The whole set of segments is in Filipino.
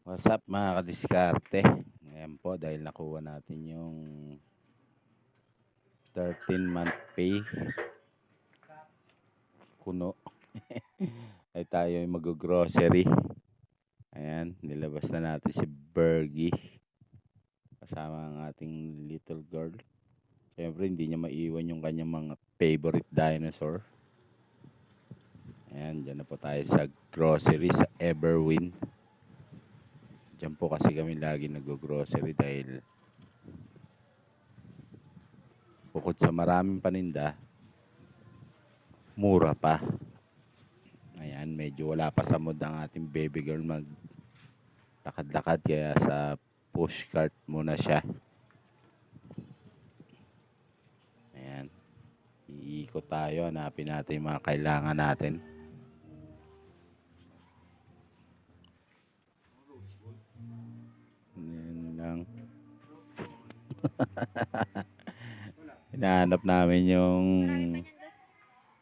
What's up mga kadiskarte? Ngayon po dahil nakuha natin yung 13 month pay kuno ay tayo ay mag-grocery. Ayan, nilabas na natin si Bergie kasama ang ating little girl. Siyempre hindi niya maiwan yung kanyang mga favorite dinosaur. Ayan, dyan na po tayo sa grocery sa Everwin. Diyan po kasi kami lagi nag-grocery dahil bukod sa maraming paninda, mura pa. Ayan, medyo wala pa sa mood ang ating baby girl mag lakad-lakad kaya sa push cart muna siya. Ayan. Iikot tayo, hanapin natin yung mga kailangan natin. Hinahanap namin yung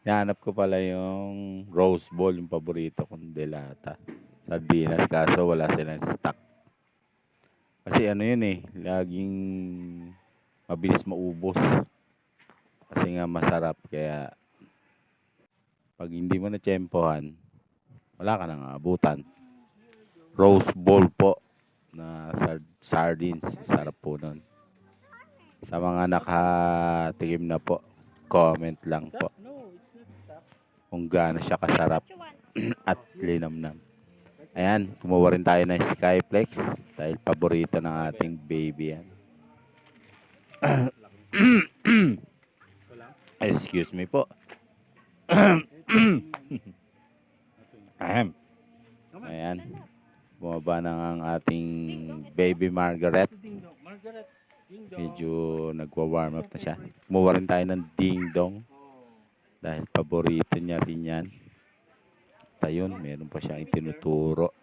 Hinahanap ko pala yung rose ball, yung paborito kong delata. Sardinas, kaso wala silang stock. Kasi ano yun eh, laging mabilis maubos. Kasi nga masarap, kaya pag hindi mo na tsempohan, wala ka nang abutan. Rose ball po na sard- sardines, sarap po nun. Sa mga nakatikim na po, comment lang po kung gaano siya kasarap at linamnam. Ayan, kumuha rin tayo ng Skyflex dahil paborito ng ating baby yan. Excuse me po. Ahem. Ayan. Bumaba na ang ating baby Margaret. Medyo nagwa-warm up na siya. Kumuha rin tayo ng ding dong. Dahil paborito niya rin yan. At ayun, meron pa siyang itinuturo.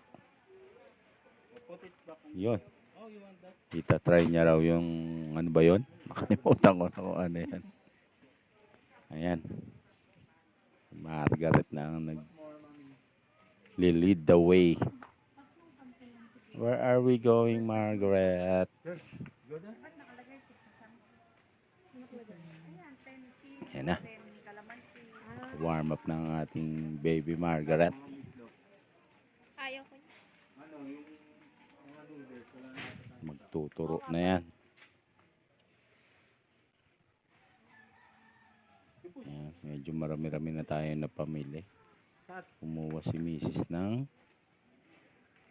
Yun. Kita try niya raw yung ano ba yun? Nakalimutan ko na kung ano yan. Ayan. Margaret na ang nag lead the way. Where are we going, Margaret? Ayan na. Warm up ng ating baby Margaret. Ayaw ko. Magtuturo na yan. Ayan, medyo marami-rami na tayo na pamili. Kumuha si Mrs. ng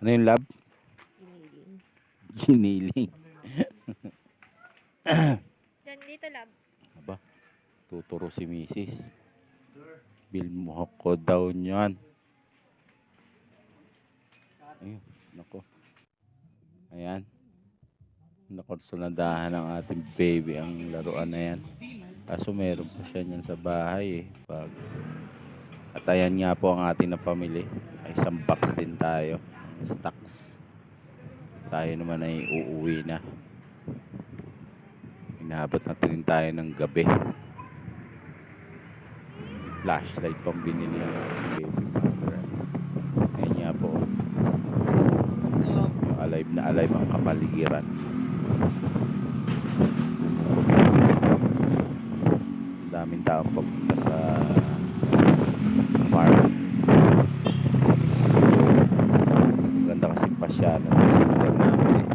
ano yung lab? Giniling. Diyan, dito lab. Aba, tuturo si. Bill mo ko daw niyan. Ayun, nako. Ayan. Nakonsuladahan ng ating baby ang laruan na yan. Kaso meron pa siya niyan sa bahay eh. Pag... At ayan nga po ang ating napamili. Ay isang box din tayo. Stocks. Tayo naman ay uuwi na. Inabot na din tayo ng gabi. Flashlight pang binili ng baby mother. Ayan nga po. Alive na alive ang kapaligiran. Ang daming tao papunta sa park. Siguro, Maganda kasi pasyalan sa lugar namin eh.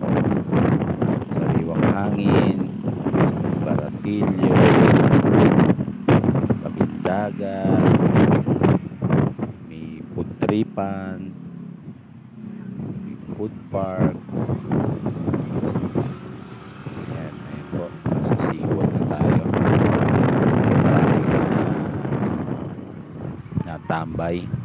Sariwang hangin, sa may baratilyo, tabing dagat, may food tripan, may food park. Ayan, ayan po. Nasa tayo. Natambay.